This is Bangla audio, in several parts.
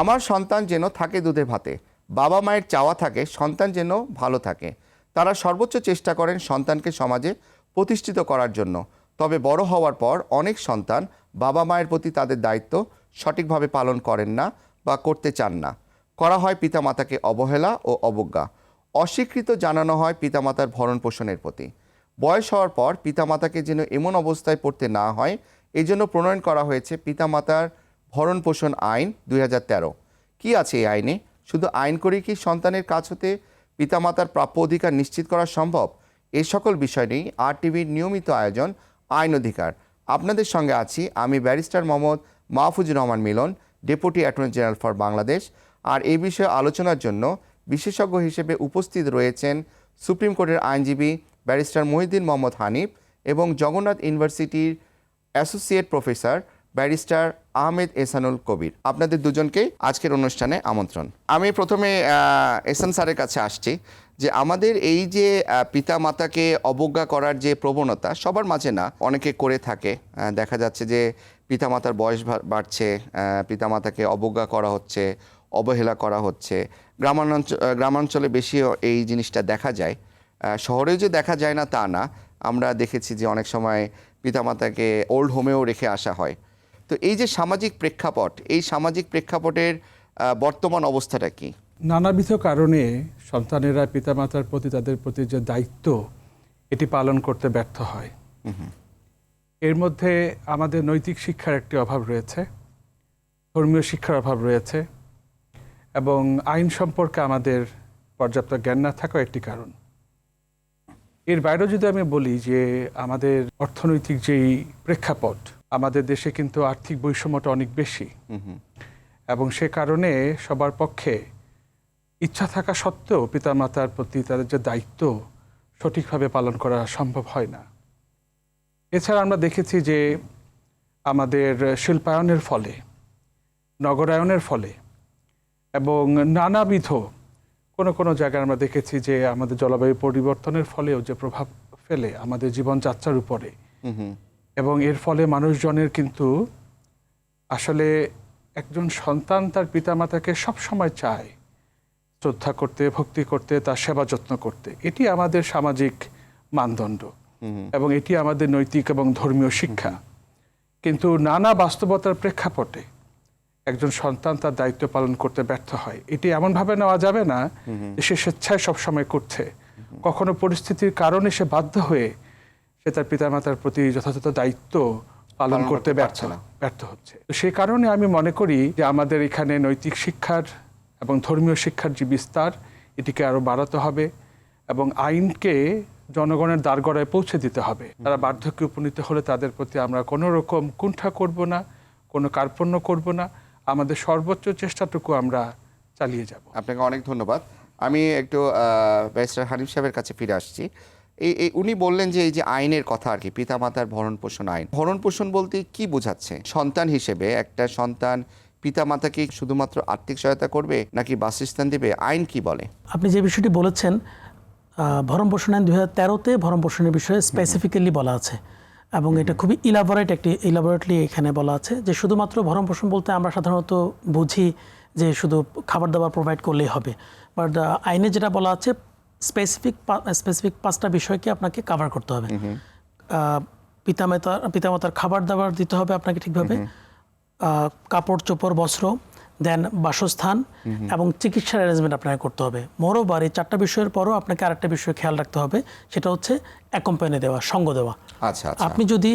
আমার সন্তান যেন থাকে দুধে ভাতে, বাবা মায়ের চাওয়া থাকে, সন্তান যেন ভালো থাকে। তারা সর্বোচ্চ চেষ্টা করেন সন্তানকে সমাজে প্রতিষ্ঠিত করার জন্য। তবে বড় হওয়ার পর অনেক সন্তান বাবা মায়ের প্রতি তাদের দায়িত্ব সঠিকভাবে পালন করেন না বা করতে চান না। করা হয় পিতামাতাকে অবহেলা ও অবজ্ঞা। অস্বীকৃত জানানো হয় পিতামাতার ভরণ পোষণের প্রতি। বয়স হওয়ার পর পিতামাতাকে যেন এমন অবস্থায় পড়তে না হয় এই জন্য প্রণয়ন করা হয়েছে পিতামাতার ভরণ পোষণ আইন দুই হাজার তেরো। কি আছে এই আইনে? শুধু আইন করে কি সন্তানের কাছ হতে পিতামাতার প্রাপ্য অধিকার নিশ্চিত করা সম্ভব? এ সকল বিষয় নিয়েই আর টিভির নিয়মিত আয়োজন আইন অধিকার। আপনাদের সঙ্গে আছি আমি barrister Mohammad Mahfuzur Rahman Milon, deputy attorney general for Bangladesh. আর এই বিষয়ে আলোচনার জন্য বিশেষজ্ঞ হিসেবে উপস্থিত রয়েছেন সুপ্রিম কোর্টের আইনজীবী ব্যারিস্টার মহিউদ্দিন মোহাম্মদ হানিফ এবং জগন্নাথ ইউনিভার্সিটির associate professor barrister Ahmed Esanul Kabir. আপনাদের দুজনকে আজকের অনুষ্ঠানে আমন্ত্রণ। আমি প্রথমে এসান স্যারের কাছে আসছি যে আমাদের এই যে পিতা মাতাকে অবজ্ঞা করার যে প্রবণতা সবার মাঝে না অনেকে করে থাকে। দেখা যাচ্ছে যে পিতামাতার বয়স বা- বাড়ছে পিতামাতাকে অবজ্ঞা করা হচ্ছে, অবহেলা করা হচ্ছে। গ্রামাঞ্চল গ্রামাঞ্চলে বেশি এই জিনিসটা দেখা যায়। শহরেও যে দেখা যায় না তা না। আমরা দেখেছি যে অনেক সময় পিতামাতাকে ওল্ড হোমেও রেখে আসা হয়। তো এই যে সামাজিক প্রেক্ষাপট এই সামাজিক প্রেক্ষাপটের বর্তমান অবস্থাটা কি? নানাবিধ কারণে সন্তানেরা পিতামাতার প্রতি তাদের প্রতি যে দায়িত্ব এটি পালন করতে ব্যর্থ হয়। এর মধ্যে আমাদের নৈতিক শিক্ষার একটি অভাব রয়েছে ধর্মীয় শিক্ষার অভাব রয়েছে এবং আইন সম্পর্কে আমাদের পর্যাপ্ত জ্ঞান না থাকাও একটি কারণ। এর বাইরেও যদি আমি বলি যে আমাদের অর্থনৈতিক যেই প্রেক্ষাপট আমাদের দেশে কিন্তু আর্থিক বৈষম্যটা অনেক বেশি। এবং সে কারণে সবার পক্ষে ইচ্ছা থাকা সত্ত্বেও পিতামাতার প্রতি তাদের যে দায়িত্ব সঠিকভাবে পালন করা সম্ভব হয় না। এছাড়া আমরা দেখেছি যে আমাদের শিল্পায়নের ফলে নগরায়নের ফলে এবং নানাবিধ কোনো কোনো জায়গায় আমরা দেখেছি যে আমাদের জলবায়ু পরিবর্তনের ফলেও যে প্রভাব ফেলে আমাদের জীবনযাত্রার উপরে। এবং এর ফলে মানুষজনের কিন্তু আসলে একজন সন্তান তার পিতামাতাকে সবসময় চায় শ্রদ্ধা করতে ভক্তি করতে তার সেবা যত্ন করতে। এটি আমাদের সামাজিক মানদণ্ড এবং এটি আমাদের নৈতিক এবং ধর্মীয় শিক্ষা। কিন্তু নানা বাস্তবতার প্রেক্ষাপটে একজন সন্তান তার দায়িত্ব পালন করতে ব্যর্থ হয়। এটি এমনভাবে নেওয়া যাবে না সে স্বেচ্ছায় সবসময় করছে। কখনো পরিস্থিতির কারণে সে বাধ্য হয়ে সে তার পিতামাতার প্রতি যথাযথ দায়িত্ব পালন করতে ব্যর্থ না। ব্যর্থ হচ্ছে। তো সেই কারণে আমি মনে করি যে আমাদের এখানে নৈতিক শিক্ষার এবং ধর্মীয় শিক্ষার যে বিস্তার এটিকে আরও বাড়াতে হবে এবং আইনকে জনগণের দ্বারগড়ায় পৌঁছে দিতে হবে। তারা বার্ধক্যে উপনীত হলে তাদের প্রতি আমরা কোনো রকম কুণ্ঠা করব না কোনো কার্পণ্য করব না। আমাদের সর্বোচ্চ চেষ্টাটুকু আমরা চালিয়ে যাব। আপনাকে অনেক ধন্যবাদ। আমি একটু ব্যারিস্টার হানিফ সাহেবের কাছে ফিরে আসছি। এই উনি বললেন যে এই যে আইনের কথা আর কি, পিতামাতার ভরণ পোষণ আইন। ভরণ পোষণ বলতে কি বোঝাচ্ছে? সন্তান হিসেবে একটা সন্তান পিতামাতাকে শুধুমাত্র আর্থিক সহায়তা করবে নাকি বাসস্থান দেবে? আইন কি বলে? আপনি যে বিষয়টি বলেছেন ভরণ পোষণ আইন দুই হাজার তেরোতে ভরণ পোষণের বিষয়ে স্পেসিফিক্যালি বলা আছে। এবং এটা খুবই ইলাবোরেট একটি ইলাবোরেটলি এখানে বলা আছে যে শুধুমাত্র ভরণ পোষণ বলতে আমরা সাধারণত বুঝি যে শুধু খাবার দাবার প্রোভাইড করলেই হবে। বাট আইনে যেটা বলা আছে স্পেসিফিক স্পেসিফিক পাঁচটা বিষয়কে আপনাকে কাভার করতে হবে। পিতামাতার পিতামাতার খাবার দাবার দিতে হবে আপনাকে ঠিকভাবে। কাপড় চোপড় বস্ত্র দেন বাসস্থান এবং চিকিৎসার অ্যারেঞ্জমেন্ট আপনাকে করতে হবে। মোরোবার এই চারটা বিষয়ের পরও আপনাকে আরেকটা বিষয় খেয়াল রাখতে হবে সেটা হচ্ছে অ্যাকম্পানি দেওয়া সঙ্গ দেওয়া। আচ্ছা আচ্ছা। আপনি যদি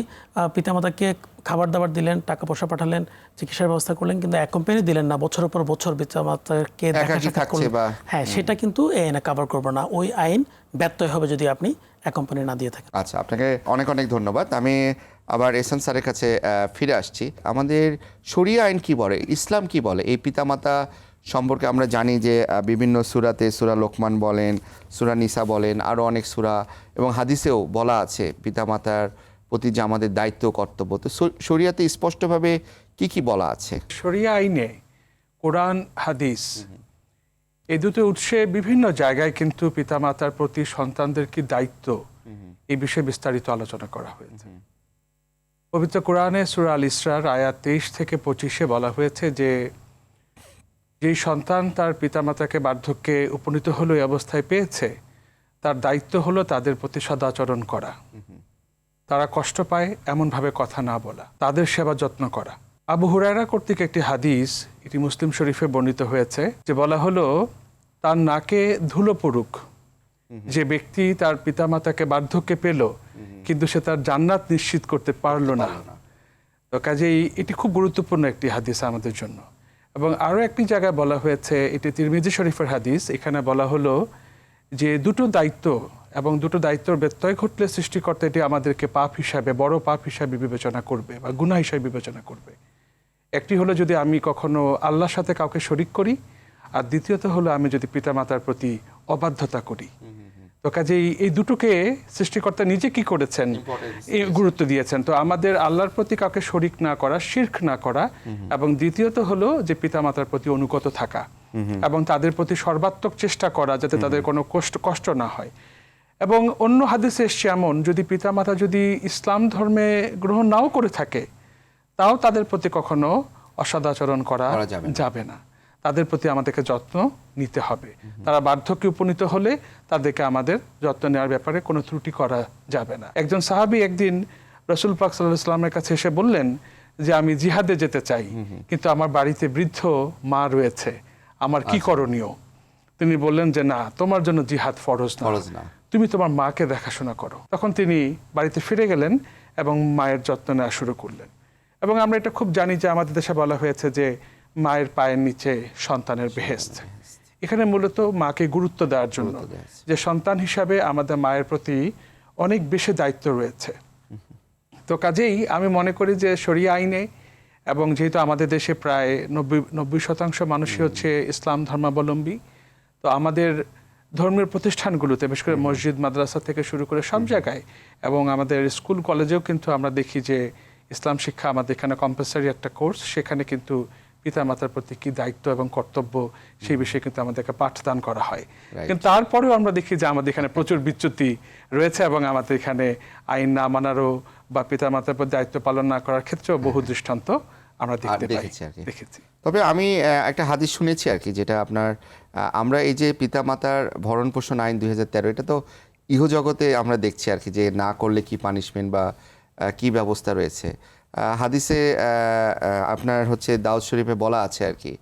পিতামাতাকে খাবার দাবার দিলেন টাকা পয়সা পাঠালেন চিকিৎসার ব্যবস্থা করলেন কিন্তু এক কোম্পানি দিলেন না বছরের পর বছর পিতামাতাকে দেখা সাক্ষাৎ করলেন। হ্যাঁ সেটা কিন্তু এই আইনে কাভার করবে না। ওই আইন ব্যত্যয় হবে যদি আপনি এক কোম্পানি না দিয়ে থাকেন। আচ্ছা আপনাকে অনেক অনেক ধন্যবাদ। আমি আবার এসান স্যারের কাছে ফিরে আসছি। আমাদের শরিয়া আইন কি বলে? ইসলাম কি বলে? এই পিতামাতা সম্পর্কে আমরা জানি যে বিভিন্ন সুরাতে সুরা লোকমান বলেন সুরা নিসা বলেন আরও অনেক সুরা এবং হাদিসেও বলা আছে পিতামাতার প্রতি যে আমাদের দায়িত্ব কর্তব্য। তো শরিয়াতে স্পষ্টভাবে কি কি বলা আছে? শরিয়া আইনে কোরআন হাদিস এই দুটো উৎসে বিভিন্ন জায়গায় কিন্তু পিতামাতার প্রতি সন্তানদের কি দায়িত্ব? এই বিষয়ে বিস্তারিত আলোচনা করা হয়েছে। পবিত্র কোরআনে সুরা আল ইসরার আয়াত তেইশ থেকে পঁচিশে বলা হয়েছে যে যেই সন্তান তার পিতামাতাকে বার্ধক্যে উপনীত হলো এই অবস্থায় পেয়েছে তার দায়িত্ব হলো তাদের প্রতি সদাচরণ করা। তারা কষ্ট পায় এমনভাবে কথা না বলা তাদের সেবা যত্ন করা। আবু হুরায়রা কর্তৃক একটি হাদিস এটি মুসলিম শরীফে বর্ণিত হয়েছে যে বলা হলো তার নাকে ধুলো পড়ুক। যে ব্যক্তি তার পিতামাতাকে বার্ধক্যে পেল কিন্তু সে তার জান্নাত নিশ্চিত করতে পারল না। তো কাজেই এটি খুব গুরুত্বপূর্ণ একটি হাদিস আমাদের জন্য। এবং আরও একটি জায়গায় বলা হয়েছে এটি তিরমিজি শরীফের হাদিস এখানে বলা হলো যে দুটো দায়িত্ব এবং দুটো দায়িত্বর ব্যত্যয় ঘটলে সৃষ্টিকর্তা এটি আমাদেরকে পাপ হিসাবে বড় পাপ হিসাবে বিবেচনা করবে বা গুনাহ হিসাবে বিবেচনা করবে। একটি হলো যদি আমি কখনো আল্লাহর সাথে কাউকে শরিক করি আর দ্বিতীয়ত হলো আমি যদি পিতামাতার প্রতি অবাধ্যতা করি। তো কাজেই এই দুটোকে সৃষ্টিকর্তা নিজে কি করেছেন? গুরুত্ব দিয়েছেন। তো আমাদের আল্লাহর প্রতি কাউকে শরিক না করা শির্ক না করা এবং দ্বিতীয়ত হলো যে পিতামাতার প্রতি অনুগত থাকা এবং তাদের প্রতি সর্বাত্মক চেষ্টা করা যাতে তাদের কোনো কষ্ট কষ্ট না হয়। এবং অন্য হাদিসে এসছে এমন যদি পিতামাতা যদি ইসলাম ধর্মে গ্রহণ নাও করে থাকে তাও তাদের প্রতি কখনো অসদাচরণ করা করা যাবে না। তাদের প্রতি আমাদেরকে যত্ন নিতে হবে। তারা বার্ধক্যে উপনীত হলে তাদেরকে আমাদের যত্ন নেওয়ার ব্যাপারে কোনো ত্রুটি করা যাবে না। একজন সাহাবী একদিন রসুল পাক সাল্লাহ ইসলামের কাছে এসে বললেন যে আমি জিহাদে যেতে চাই কিন্তু আমার বাড়িতে বৃদ্ধ মা রয়েছে। আমার আচ্ছা। কি করণীয়? তিনি বললেন যে না তোমার জন্য জিহাদ ফরজ না। তুমি তোমার মাকে দেখাশোনা করো। তখন তিনি বাড়িতে ফিরে গেলেন এবং মায়ের যত্ন নেওয়া শুরু করলেন। এবং আমরা এটা খুব জানি যে আমাদের দেশে বলা হয়েছে যে মায়ের পায়ের নিচে সন্তানের বেহেস্ত এখানে মূলত মাকে গুরুত্ব দেওয়ার জন্য যে সন্তান হিসাবে আমাদের মায়ের প্রতি অনেক বেশি দায়িত্ব রয়েছে। তো কাজেই আমি মনে করি যে শরিয়া আইনে এবং যেহেতু আমাদের দেশে প্রায় নব্বই নব্বই শতাংশ মানুষই হচ্ছে ইসলাম ধর্মাবলম্বী তো আমাদের ধর্মের প্রতিষ্ঠানগুলোতে বিশেষ করে মসজিদ মাদ্রাসা থেকে শুরু করে সব জায়গায় এবং আমাদের স্কুল কলেজেও কিন্তু আমরা দেখি যে ইসলাম শিক্ষা আমাদের এখানে কম্পালসারি একটা কোর্স সেখানে কিন্তু পিতামাতার প্রতি কি দায়িত্ব এবং কর্তব্য সেই বিষয়ে কিন্তু আমাদেরকে পাঠদান করা হয়। কিন্তু তারপরেও আমরা দেখি যে আমাদের এখানে প্রচুর বিচ্যুতি রয়েছে এবং আমাদের এখানে আইন না মানারও বা পিতামাতার প্রতি দায়িত্ব পালন না করার ক্ষেত্রেও বহু দৃষ্টান্ত আমরা দেখতে পাই। দেখেছি তবে আমি একটা হাদিস শুনেছি আর কি যেটা আপনার আমরা এই যে পিতামাতার ভরণ পোষণ আইন দুই হাজার তেরো এটা তো ইহজগতে আমরা দেখছি আর কি যে না করলে কি পানিশমেন্ট বা কি ব্যবস্থা রয়েছে। হাদিসে আপনার হচ্ছে দাউদ শরীফে বলা আছে আর কি।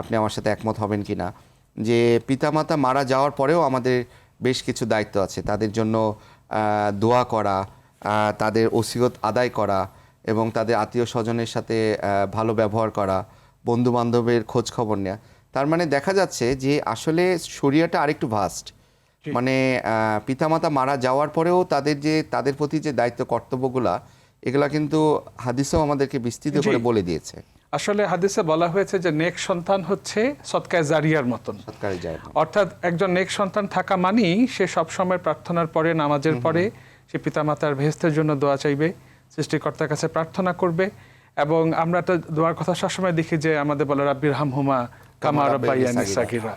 আপনি আমার সাথে একমত হবেন কি না যে পিতামাতা মারা যাওয়ার পরেও আমাদের বেশ কিছু দায়িত্ব আছে। তাদের জন্য দোয়া করা তাদের ওসিয়ত আদায় করা এবং তাদের আত্মীয় স্বজনের সাথে ভালো ব্যবহার করা বন্ধু বান্ধবের খোঁজ খবর নেওয়া তার মানে দেখা যাচ্ছে যে আসলে শরিয়াটা আরেকটু ভাস্ট মানে পিতামাতা মারা যাওয়ার পরেও তাদের যে তাদের প্রতি যে দায়িত্ব কর্তব্যগুলা এগুলা কিন্তু হাদিসেও আমাদেরকে বিস্তৃত করে বলে দিয়েছে। আসলে হাদিসে বলা হয়েছে যে নেক সন্তান হচ্ছে সৎকায় জারিয়ার মতন। অর্থাৎ একজন নেক সন্তান থাকা মানেই সে সবসময় প্রার্থনার পরে নামাজের পরে সে পিতামাতার ভেস্তের জন্য দোয়া চাইবে সৃষ্টিকর্তার কাছে প্রার্থনা করবে এবং আমরা তো দোয়ার কথা সবসময় দেখি যে আমাদের বলে রাব্বির হাম হুমা কামা রব্বাইয়ানি সাগিরা।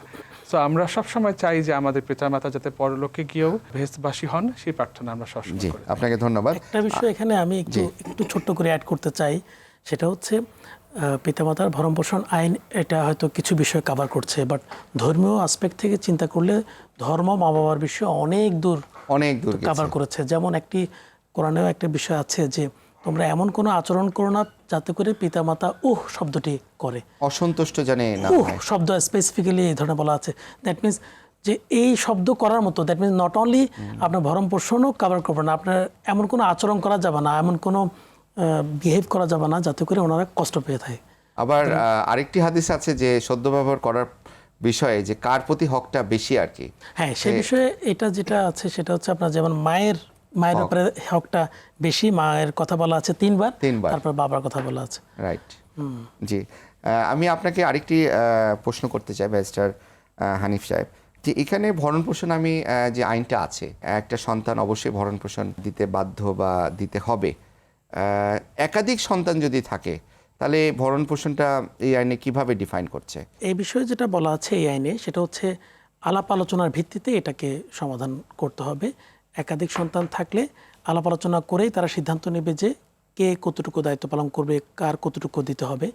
তো আমরা সবসময় চাই যে আমাদের পিতামাতা যাতে পরলোকে গিয়েও ভেস্টবাসী হন সেই প্রার্থনা আমরা সবসময় করি। আপনাকে ধন্যবাদ। একটা বিষয় এখানে আমি একটু একটু ছোট্ট করে অ্যাড করতে চাই সেটা হচ্ছে পিতামাতার ভরণ পোষণ আইন এটা হয়তো কিছু বিষয় কভার করছে বাট ধর্মীয় আসপেক্ট থেকে চিন্তা করলে ধর্ম মা বাবার বিষয় অনেক দূর অনেক দূর। কভার করেছে। যেমন একটি কোরআনেও একটা বিষয় আছে যে তোমরা এমন কোনো আচরণ করো না যাতে করে পিতামাতা উহ শব্দটি করে। অসন্তুষ্ট জানে না উহ শব্দ স্পেসিফিক্যালি এই ধরনের বলা আছে। দ্যাট মিনস যে এই শব্দ করার মতো দ্যাট মিনস নট অনলি আপনার ভরণ পোষণও কভার করবে না আপনার এমন কোনো আচরণ করা যাবে না এমন কোনো বিহেভ করা যাবে না যাতে করে ওনারা কষ্ট পেয়ে থাকে। আবার আরেকটি হাদিস আছে যে সদ্য ব্যবহার করার বিষয়ে যে কার প্রতি হকটা বেশি আর কি? হ্যাঁ সে বিষয়ে এটা যেটা আছে সেটা হচ্ছে আপনার যেমন মায়ের মায়ের ব্যাপারে হকটা বেশি মায়ের কথা বলা আছে তিনবার তিনবার। তারপর বাবার কথা বলা আছে। রাইট জি। আমি আপনাকে আরেকটি প্রশ্ন করতে চাই ব্যারিস্টার হানিফ সাহেব। যে এখানে ভরণ পোষণ আমি যে আইনটা আছে একটা সন্তান অবশ্যই ভরণ পোষণ দিতে বাধ্য বা দিতে হবে। একাধিক সন্তান যদি থাকে তাহলে ভরণ পোষণটা এই আইনে কীভাবে ডিফাইন করছে? এই বিষয়ে যেটা বলা আছে এই আইনে সেটা হচ্ছে আলাপ আলোচনার ভিত্তিতে এটাকে সমাধান করতে হবে। একাধিক সন্তান থাকলে আলাপ আলোচনা করেই তারা সিদ্ধান্ত নেবে যে কে কতটুকু দায়িত্ব পালন করবে কার কতটুকু দিতে হবে।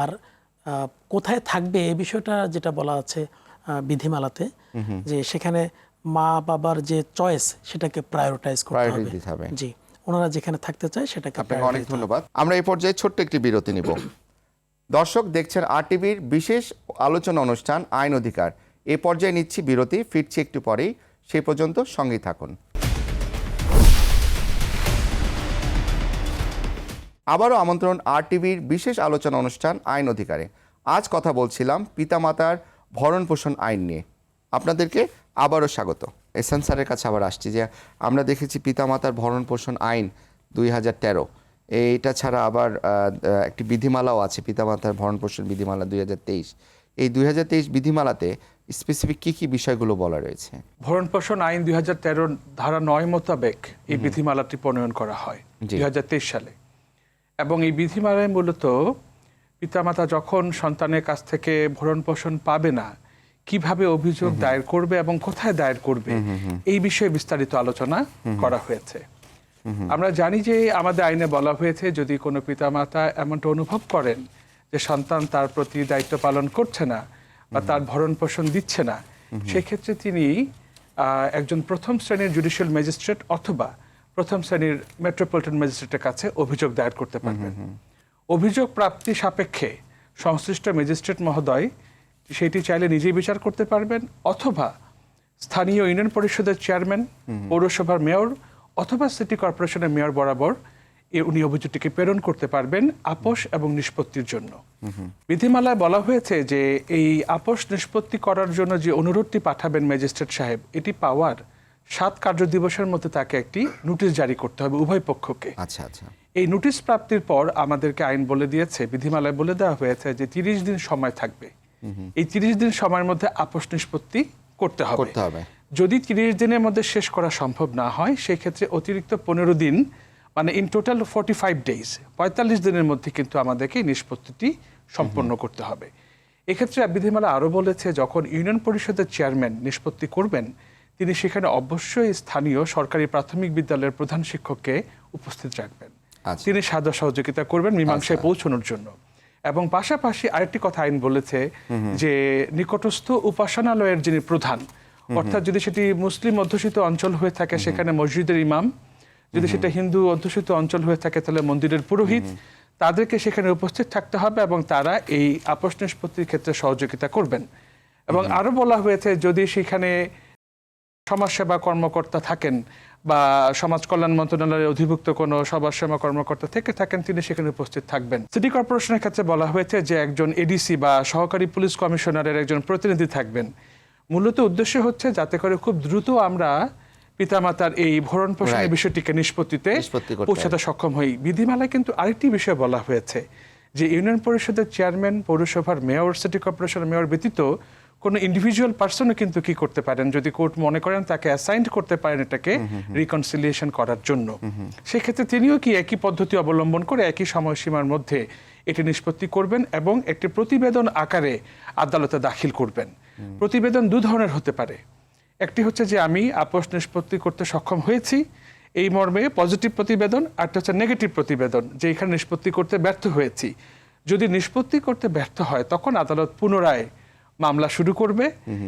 আর কোথায় থাকবে এই বিষয়টা যেটা বলা আছে বিধিমালাতে যে সেখানে মা বাবার যে চয়েস সেটাকে প্রায়োরিটাইজ করতে হবে। জি ওনারা যেখানে থাকতে চায় সেটাকে আপনাকে অনেক ধন্যবাদ। আমরা এই পর্যায়ে ছোট্ট একটি বিরতি নিব। দর্শক দেখছেন আর টিভির বিশেষ আলোচনা অনুষ্ঠান আইন অধিকার। এ পর্যায়ে নিচ্ছি বিরতি ফিরছি একটু পরেই। সেই পর্যন্ত সঙ্গেই থাকুন। আবারও আমন্ত্রণ আর টিভির বিশেষ আলোচনা অনুষ্ঠান আইন অধিকারে। আজ কথা বলছিলাম পিতামাতার ভরণ পোষণ আইন নিয়ে। আপনাদেরকে আবারও স্বাগত। এসএন স্যারের কাছে আবার আসছি যে আমরা দেখেছি পিতামাতার ভরণ পোষণ আইন দুই হাজার তেরো। এইটা ছাড়া আবার একটি বিধিমালাও আছে পিতামাতার ভরণ পোষণ বিধিমালা দুই হাজার তেইশ। এই দুই হাজার তেইশ বিধিমালাতে স্পেসিফিক কী কী বিষয়গুলো বলা রয়েছে? ভরণ পোষণ আইন দুই হাজার তেরোর ধারা নয় মোতাবেক এই বিধিমালাটি প্রণয়ন করা হয় দুই হাজার তেইশ সালে। এবং এই বিধিমালায় মূলত পিতামাতা যখন সন্তানের কাছ থেকে ভরণ পোষণ পাবে না কীভাবে অভিযোগ দায়ের করবে এবং কোথায় দায়ের করবে এই বিষয়ে বিস্তারিত আলোচনা করা হয়েছে। আমরা জানি যে আমাদের আইনে বলা হয়েছে যদি কোনো পিতামাতা এমনটা অনুভব করেন যে সন্তান তার প্রতি দায়িত্ব পালন করছে না বা তার ভরণ পোষণ দিচ্ছে না সেক্ষেত্রে তিনি আহ, একজন প্রথম শ্রেণির জুডিশিয়াল ম্যাজিস্ট্রেট অথবা প্রথম শ্রেণির মেট্রোপলিটন ম্যাজিস্ট্রেটের কাছে অভিযোগ দায়ের করতে পারবেন। অভিযোগ প্রাপ্তি সাপেক্ষে সংশ্লিষ্ট ম্যাজিস্ট্রেট মহোদয় সেটি চাইলে নিজেই বিচার করতে পারবেন অথবা স্থানীয় ইউনিয়ন পরিষদের চেয়ারম্যান পৌরসভার মেয়র অথবা সিটি কর্পোরেশনের মেয়র বরাবর উনি অভিযোগটিকে প্রেরণ করতে পারবেন আপোষ এবং নিষ্পত্তির জন্য। বিধিমালায় বলা হয়েছে যে এই আপোষ নিষ্পত্তি করার জন্য যে অনুরোধটি পাঠাবেন ম্যাজিস্ট্রেট সাহেব এটি পাওয়ার সাত কার্য দিবসের মধ্যে তাকে একটি নোটিশ জারি করতে হবে উভয় পক্ষকে। আচ্ছা আচ্ছা। এই নোটিশ প্রাপ্তির পর আমাদেরকে আইন বলে দিয়েছে বিধিমালায় বলে দেওয়া হয়েছে যে তিরিশ দিন সময় থাকবে। এই তিরিশ দিন সময়ের মধ্যে আপোষ নিষ্পত্তি করতে হবে। করতে হবে। যদি তিরিশ দিনের মধ্যে শেষ করা সম্ভব না হয় সেই ক্ষেত্রে অতিরিক্ত পনেরো দিন মানে in total forty five days পঁয়তাল্লিশ দিনের মধ্যে কিন্তু আমাদেরকে এই নিষ্পত্তিটি সম্পন্ন করতে হবে। এক্ষেত্রে বিধিমালা আরও বলেছে যখন ইউনিয়ন পরিষদের চেয়ারম্যান নিষ্পত্তি করবেন তিনি সেখানে অবশ্যই স্থানীয় সরকারি প্রাথমিক বিদ্যালয়ের প্রধান শিক্ষককে উপস্থিত রাখবেন। আচ্ছা। তিনি সাদা সহযোগিতা করবেন মীমাংসায় পৌঁছানোর জন্য। এবং পাশাপাশি আরেকটি কথা আইন বলেছে যে নিকটস্থ উপাসনালয়ের যিনি প্রধান অর্থাৎ যদি সেটি মুসলিম অধ্যুষিত অঞ্চল হয়ে থাকে সেখানে মসজিদের ইমাম যদি সেটা হিন্দু অধ্যুষিত অঞ্চল হয়ে থাকে তাহলে মন্দিরের পুরোহিত। তাদেরকে সেখানে উপস্থিত থাকতে হবে এবং তারা এই আপোষ নিষ্পত্তির ক্ষেত্রে সহযোগিতা করবেন। এবং আরও বলা হয়েছে যদি সেখানে সমাজসেবা কর্মকর্তা থাকেন বা সমাজ কল্যাণ মন্ত্রণালয়ের অধিভুক্ত কোনো সমাজসেবা কর্মকর্তা থেকে থাকেন তিনি সেখানে উপস্থিত থাকবেন। সিটি কর্পোরেশনের ক্ষেত্রে বলা হয়েছে যে একজন এডিসি বা সহকারী পুলিশ কমিশনারের একজন প্রতিনিধি থাকবেন। মূলত উদ্দেশ্য হচ্ছে যাতে করে খুব দ্রুত আমরা পিতামাতার এই ভরণ পোষণের. বিষয়টিকে নিষ্পত্তিতে পৌঁছাতে সক্ষম হই। বিধিমালায় কিন্তু আরেকটি বিষয় বলা হয়েছে যে ইউনিয়ন পরিষদের চেয়ারম্যান পৌরসভার মেয়র সিটি কর্পোরেশনের মেয়র ব্যতীত কোনো ইন্ডিভিজুয়াল পার্সনও কিন্তু কি করতে পারেন? যদি কোর্ট মনে করেন তাকে অ্যাসাইন্ড করতে পারেন এটাকে রিকনসিলিয়েশন করার জন্য। সেক্ষেত্রে তিনিও কি একই পদ্ধতি অবলম্বন করে একই সময়সীমার মধ্যে এটি নিষ্পত্তি করবেন এবং একটি প্রতিবেদন আকারে আদালতে দাখিল করবেন? প্রতিবেদন দু ধরনের হতে পারে। একটি হচ্ছে যে আমি আপোষ নিষ্পত্তি করতে সক্ষম হয়েছি এই মর্মে পজিটিভ প্রতিবেদন আরটা হচ্ছে নেগেটিভ প্রতিবেদন যে এখানে নিষ্পত্তি করতে ব্যর্থ হয়েছি। যদি নিষ্পত্তি করতে ব্যর্থ হয় তখন আদালত পুনরায় মামলা শুরু করবে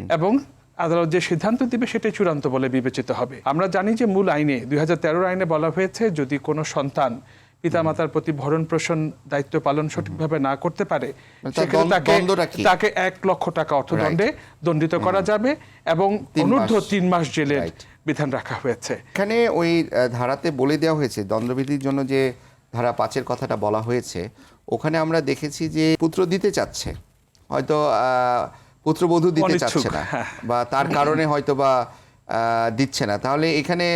এবং আদালত যে সিদ্ধান্ত দিবে সেটাই চূড়ান্ত বলে বিবেচিত হবে। আমরা জানি যে মূল আইনে দুই হাজার তেরো আইনে বলা হয়েছে যদি কোনো সন্তান পিতামাতার প্রতি ভরণ পোষণ দায়িত্ব পালন সঠিকভাবে না করতে পারে মানে তাকে এক লক্ষ টাকা অর্থদণ্ডে দণ্ডিত করা যাবে এবং অনূর্ধ্ব মাস। তিন মাস জেলের বিধান রাখা হয়েছে। এখানে ওই ধারাতে বলে দেওয়া হয়েছে দ্বন্দ্ববিধির জন্য যে ধারা পাঁচের কথাটা বলা হয়েছে ওখানে আমরা দেখেছি যে পুত্র দিতে চাচ্ছে। হয়তো আহ, পুত্রবধূ দিতে চাচ্ছে না হ্যাঁ। বা তার কারণে হয়তো বা দিচ্ছে না তাহলে এখানে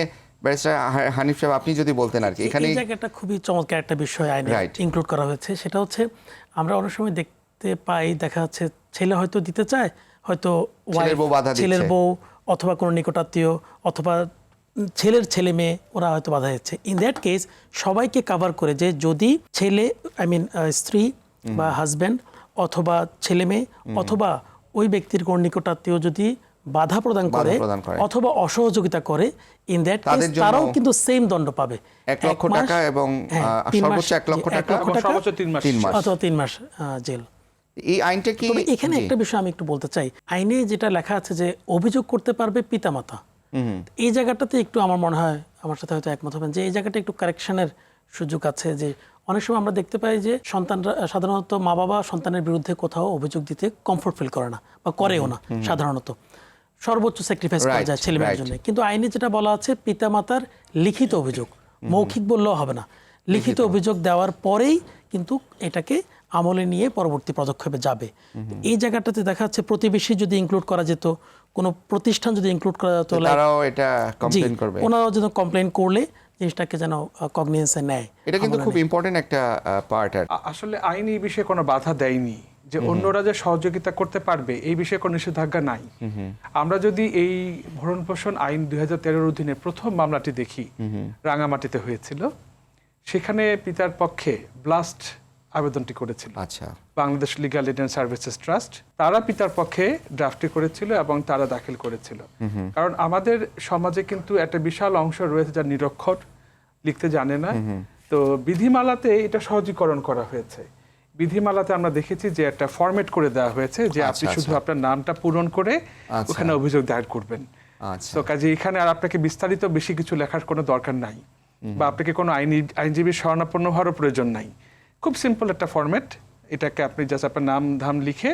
ব্যারিস্টার হানিফ সাহেব আপনি যদি বলতেন আর কি এখানে জায়গাটা খুবই চমৎকার একটা বিষয় আইনে. ইনক্লুড করা হয়েছে সেটা হচ্ছে আমরা অনেক সময় দেখতে পাই দেখা যাচ্ছে ছেলে হয়তো দিতে চায় হয়তো ছেলের বউ বাধা ছেলের দিচ্ছে। বউ অথবা কোনো নিকটাত্মীয় অথবা ছেলের ছেলে মেয়ে ওরা হয়তো বাধা দিচ্ছে ইন দ্যাট কেস সবাইকে কাভার করে যে যদি ছেলে আই মিন স্ত্রী বা হাজব্যান্ড অথবা ছেলে মেয়ে অথবা ওই ব্যক্তির কোনো নিকটাত্মীয় যদি বাধা প্রদান করে অথবা অসহযোগিতা করে ইন দ্যাট তারাও কিন্তু সেম দণ্ড পাবে। এক লক্ষ টাকা এবং, হ্যাঁ, সর্বোচ্চ এক লক্ষ টাকা সর্বোচ্চ তিন মাস। অথবা তিন মাস। জেল। এই আইনটা কি এখানে একটা বিষয় আমি একটু বলতে চাই। আইনে যেটা লেখা আছে যে অভিযোগ করতে পারবে পিতামাতা। এই জায়গাটাতে একটু আমার মনে হয় আমার সাথে হয়তো একমত হবেন যে এই জায়গাটা একটু কারেকশনের সুযোগ আছে যে অনেক সময় আমরা দেখতে পাই যে সন্তানরা সাধারণত মা বাবা সন্তানের বিরুদ্ধে কোথাও অভিযোগ দিতে কমফোর্ট ফিল করে না বা করেও না সাধারণত। সর্বোচ্চ স্যাক্রিফাইস করা যায় ছেলে মেয়ের জন্য। কিন্তু আইনে যেটা বলা আছে পিতামাতার লিখিত অভিযোগ। মৌখিক বললেও হবে না। লিখিত। অভিযোগ দেওয়ার পরেই কিন্তু এটাকে আমলে নিয়ে পরবর্তী পদক্ষেপে যাবে। এই জায়গাটাতে দেখা যাচ্ছে প্রতিবেশী যদি ইনক্লুড করা যেত কোনো প্রতিষ্ঠান যদি ইনক্লুড করা যেত ওনারাও যেন কমপ্লেন করলে জিনিসটাকে যেন কগনিয়েন্সে নেয়। এটা কিন্তু খুব ইম্পর্টেন্ট একটা পার্ট আর আসলে আইন এই বিষয়ে কোনো বাধা দেয়নি যে অন্যরা যে সহযোগিতা করতে পারবে এই বিষয়ে কোনো নিষেধাজ্ঞা নাই। আমরা যদি এই ভরণ পোষণ আইন দুই হাজার তেরোর অধীনে প্রথম মামলাটি দেখি রাঙামাটিতে হয়েছিল সেখানে পিতার পক্ষে ব্লাস্ট আবেদনটি করেছিল। আচ্ছা। Bangladesh Legal Aid and Services Trust তারা পিতার পক্ষে ড্রাফটটি করেছিল এবং তারা দাখিল করেছিল। কারণ আমাদের সমাজে কিন্তু একটা বিশাল অংশ রয়েছে যা নিরক্ষর লিখতে জানে না। তো বিধিমালাতে এটা সহজীকরণ করা হয়েছে। বিধিমালাতে আমরা দেখেছি যে একটা ফরম্যাট করে দেওয়া হয়েছে যে আপনি আচ্ছা, শুধু আপনার নামটা পূরণ করে আচ্ছা। ওখানে অভিযোগ দায়ের করবেন। আচ্ছা। তো কাজে এখানে আর আপনাকে বিস্তারিত বেশি কিছু লেখার কোনো দরকার নাই বা আপনাকে কোনো আইনি আইনজীবীর শরণাপন্ন হওয়ারও প্রয়োজন নাই। খুব সিম্পল একটা ফরম্যাট এটাকে আপনি জাস্ট আপনার নাম ধাম লিখে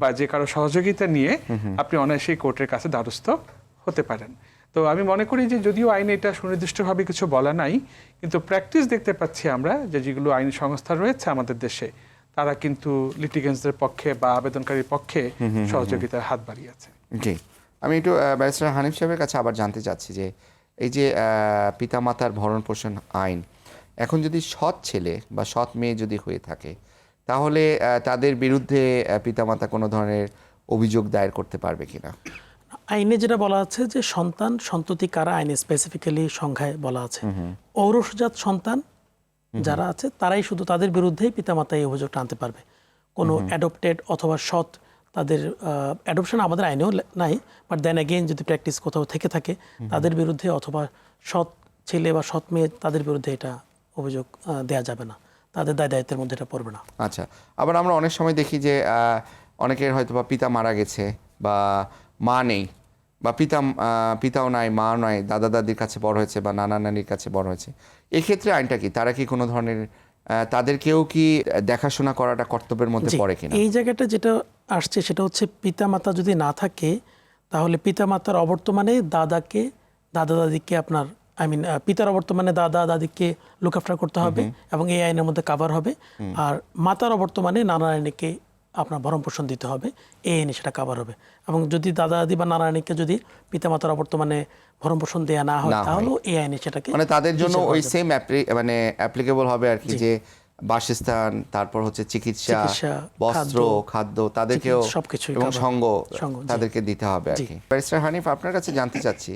বা যে কারও সহযোগিতা নিয়ে আপনি অনায়াসেই কোর্টের কাছে দ্বারস্থ হতে পারেন। তো আমি মনে করি যে যদিও আইনে এটা সুনির্দিষ্টভাবে কিছু বলা নাই কিন্তু প্র্যাকটিস দেখতে পাচ্ছি আমরা যে যেগুলো আইনি সংস্থা রয়েছে আমাদের দেশে তারা কিন্তু লিটিগেন্সদের পক্ষে বা আবেদনকারীর পক্ষে সহযোগিতার হাত বাড়িয়েছে। জি। আমি একটু ব্যারিস্টার হানিফ সাহেবের কাছে আবার জানতে চাচ্ছি যে এই যে আহ, পিতামাতার ভরণ পোষণ আইন এখন যদি সৎ ছেলে বা সৎ মেয়ে যদি হয়ে থাকে তাহলে তাদের বিরুদ্ধে পিতামাতা কোনো ধরনের অভিযোগ দায়ের করতে পারবে কিনা? আইনে যেটা বলা আছে যে সন্তান সন্ততি কারা আইনে স্পেসিফিক্যালি সংখ্যায় বলা আছে। ঔরসজাত সন্তান যারা আছে তারাই শুধু তাদের বিরুদ্ধেই পিতামাতা এই অভিযোগটা আনতে পারবে। কোনো অ্যাডপ্টেড অথবা সৎ তাদের অ্যাডপশন আমাদের আইনেও নাই বাট দেন অ্যাগেন যদি প্র্যাকটিস কোথাও থেকে থাকে তাদের বিরুদ্ধে অথবা সৎ ছেলে বা সৎ মেয়ে তাদের বিরুদ্ধে এটা অভিযোগ দেয়া যাবে না। তাদের দায় দায়িত্বের মধ্যে এটা পড়বে না। আচ্ছা আবার আমরা অনেক সময় দেখি যে অনেকের হয়তো বা পিতা মারা গেছে বা মা নেই বা পিতা পিতাও নাই মা নয় দাদা দাদির কাছে বড় হয়েছে বা নানা নানির কাছে বড় হয়েছে। এক্ষেত্রে আইনটা কি? তারা কি কোনো ধরনের তাদেরকেও কি দেখাশোনা করাটা কর্তব্যের মধ্যে পড়ে কিনা? এই জায়গাটা যেটা আসছে সেটা হচ্ছে পিতামাতা যদি না থাকে তাহলে পিতামাতার অবর্তমানে দাদাকে দাদা দাদিকে আপনার আই মিন পিতার অবর্তমানে দাদা দাদিকে লুক আফটার করতে হবে এবং এই আইনের মধ্যে কাভার হবে। আর মাতার অবর্তমানে নানা নানিকে আপনার ভরণ পোষণ দিতে হবে। এই আইনে সেটা কাভার হবে। এবং যদি দাদা দাদি বা নানা নানিকে যদি পিতামাতার অবর্তমানে ভরণ পোষণ দেওয়া না হয় তাহলেও এই আইনে সেটাকে মানে তাদের জন্য ওই সেম মানে অ্যাপ্লিকেবল হবে আর কি যে বাসস্থান তারপর হচ্ছে চিকিৎসা বস্ত্র খাদ্য, তাদেরকেও সবকিছুই এবং সঙ্গ সঙ্গ, তাদেরকে দিতে হবে আর কি। ব্যারিস্টার হানিফ আপনার কাছে জানতে চাচ্ছি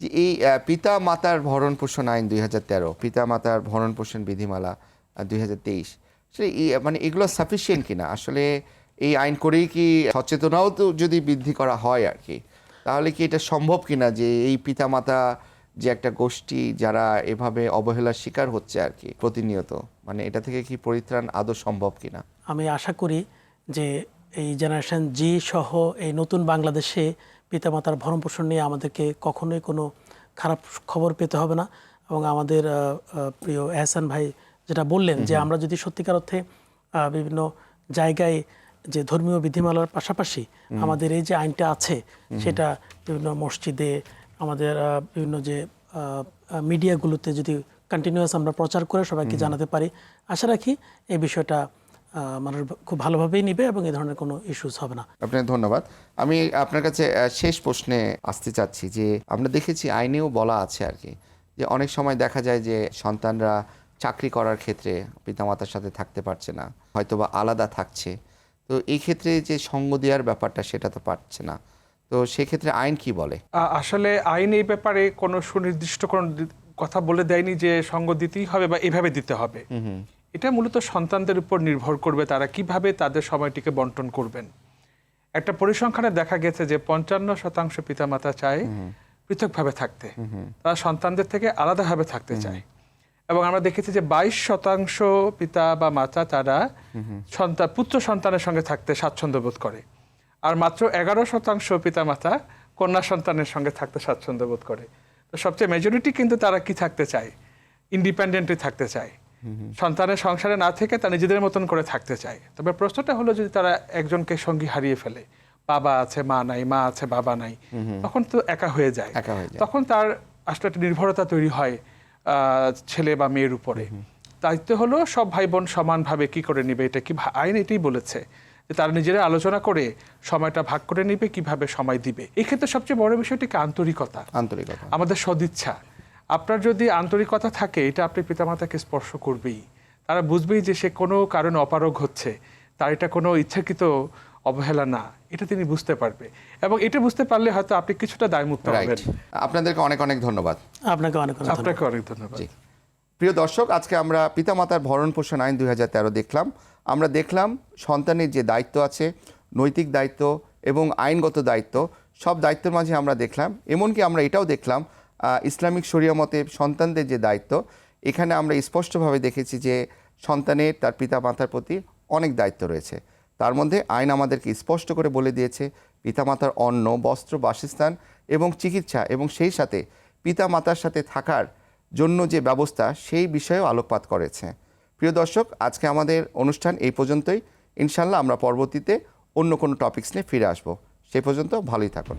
যে এই পিতা মাতার ভরণ পোষণ আইন দুই হাজার তেরো পিতা মাতার ভরণ পোষণ বিধিমালা দুই হাজার তেইশ মানে এগুলো সাফিসিয়েন্ট কিনা? আসলে এই আইন করেই কি সচেতনাও তো যদি বৃদ্ধি করা হয় আর কি? তাহলে কি এটা সম্ভব কিনা যে এই পিতামাতা যে একটা গোষ্ঠী যারা এভাবে অবহেলার শিকার হচ্ছে আর কি প্রতিনিয়ত মানে এটা থেকে কি পরিত্রাণ আদৌ সম্ভব কিনা? আমি আশা করি যে এই জেনারেশন জি সহ এই নতুন বাংলাদেশে পিতামাতার ভরণ পোষণ নিয়ে আমাদেরকে কখনোই কোনো খারাপ খবর পেতে হবে না এবং আমাদের প্রিয় এহসান ভাই যেটা বললেন যে আমরা যদি সত্যিকার অর্থে বিভিন্ন জায়গায় যে ধর্মীয় বিধিমালার পাশাপাশি আমাদের এই যে আইনটা আছে সেটা বিভিন্ন মসজিদে আমাদের বিভিন্ন যে মিডিয়াগুলোতে যদি কন্টিনিউয়াস আমরা প্রচার করে সবাইকে জানাতে পারি। আশা রাখি এই বিষয়টা মানুষ খুব ভালোভাবেই নিবে এবং এই ধরনের কোনো ইস্যুস হবে না। আপনাকে ধন্যবাদ। আমি আপনার কাছে শেষ প্রশ্নে আসতে চাচ্ছি যে আমরা দেখেছি আইনেও বলা আছে আর কি যে অনেক সময় দেখা যায় যে সন্তানরা চাকরি করার ক্ষেত্রে পিতামাতার সাথে থাকতে পারছে না হয়তো বা আলাদা থাকছে। তো এই ক্ষেত্রে যে সঙ্গ দেওয়ার ব্যাপারটা সেটা তো পারছে না। তো সেক্ষেত্রে আইন কি বলে? আসলে আইন এই ব্যাপারে কোনো সুনির্দিষ্ট কোনো কথা বলে দেয়নি যে সঙ্গ দিতেই হবে বা এভাবে দিতে হবে। এটা মূলত সন্তানদের উপর নির্ভর করবে তারা কীভাবে তাদের সময়টিকে বন্টন করবেন। একটা পরিসংখ্যানে দেখা গেছে যে পঞ্চান্ন শতাংশ পিতামাতা চায় পৃথকভাবে থাকতে। তারা সন্তানদের থেকে আলাদাভাবে থাকতে চায়। এবং আমরা দেখেছি যে বাইশ শতাংশ পিতা বা মাতা তারা সন্তান পুত্র সন্তানের সঙ্গে থাকতে স্বাচ্ছন্দ্য বোধ করে। আর মাত্র এগারো শতাংশ পিতা মাতা কন্যা সন্তানের সঙ্গে থাকতে স্বাচ্ছন্দ্য বোধ করে। তো সবচেয়ে মেজরিটি কিন্তু তারা কি থাকতে চায়? ইন্ডিপেন্ডেন্টলি থাকতে চায়। সন্তানের সংসারে না থেকে তারা নিজেদের মতন করে থাকতে চায়। তবে প্রশ্নটা হলো যদি তারা একজনকে সঙ্গী হারিয়ে ফেলে বাবা আছে মা নাই মা আছে বাবা নাই তখন তো একা হয়ে যায়। তখন তার আসলে একটা নির্ভরতা তৈরি হয় আহ, ছেলে বা মেয়ের উপরে। দায়িত্ব হলো সব ভাই বোন সমানভাবে কি করে নিবে এটা কি আইন এটাই বলেছে যে তারা নিজেরা আলোচনা করে সময়টা ভাগ করে নিবে কীভাবে সময় দিবে। এই ক্ষেত্রে সবচেয়ে বড় বিষয়টি কি আন্তরিকতা। আন্তরিকতা। আমাদের সদিচ্ছা। আপনার যদি আন্তরিকতা থাকে এটা আপনি পিতামাতাকে স্পর্শ করবেই। তারা বুঝবেই যে সে কোনো কারণে অপারগ হচ্ছে। তার এটা কোনো ইচ্ছাকৃত অবহেলা না। এটা তিনি বুঝতে পারবে। এবং এটা বুঝতে পারলে হয়তো আপনি কিছুটা দায়মুক্ত হবেন। আপনাদেরকে অনেক অনেক ধন্যবাদ। আপনাকে অনেক অনেক আপনাকে অনেক ধন্যবাদ। প্রিয় দর্শক আজকে আমরা পিতামাতার ভরণ পোষণ আইন দুই হাজার তেরো দেখলাম। আমরা দেখলাম সন্তানের যে দায়িত্ব আছে নৈতিক দায়িত্ব এবং আইনগত দায়িত্ব সব দায়িত্বের মাঝে আমরা দেখলাম। এমনকি আমরা এটাও দেখলাম ইসলামিক শরিয়া মতে সন্তানদের যে দায়িত্ব, এখানে আমরা স্পষ্টভাবে দেখেছি যে সন্তানের তার পিতা মাতার প্রতি অনেক দায়িত্ব রয়েছে। তার মধ্যে আইন আমাদেরকে স্পষ্ট করে বলে দিয়েছে, পিতামাতার অন্ন, বস্ত্র, বাসস্থান এবং চিকিৎসা এবং সেই সাথে পিতা মাতার সাথে থাকার জন্য যে ব্যবস্থা, সেই বিষয়েও আলোকপাত করেছে। প্রিয় দর্শক, আজকে আমাদের অনুষ্ঠান এই পর্যন্তই। ইনশাল্লাহ আমরা পরবর্তীতে অন্য কোনো টপিক্স নিয়ে ফিরে আসব। সেই পর্যন্ত ভালোই থাকুন।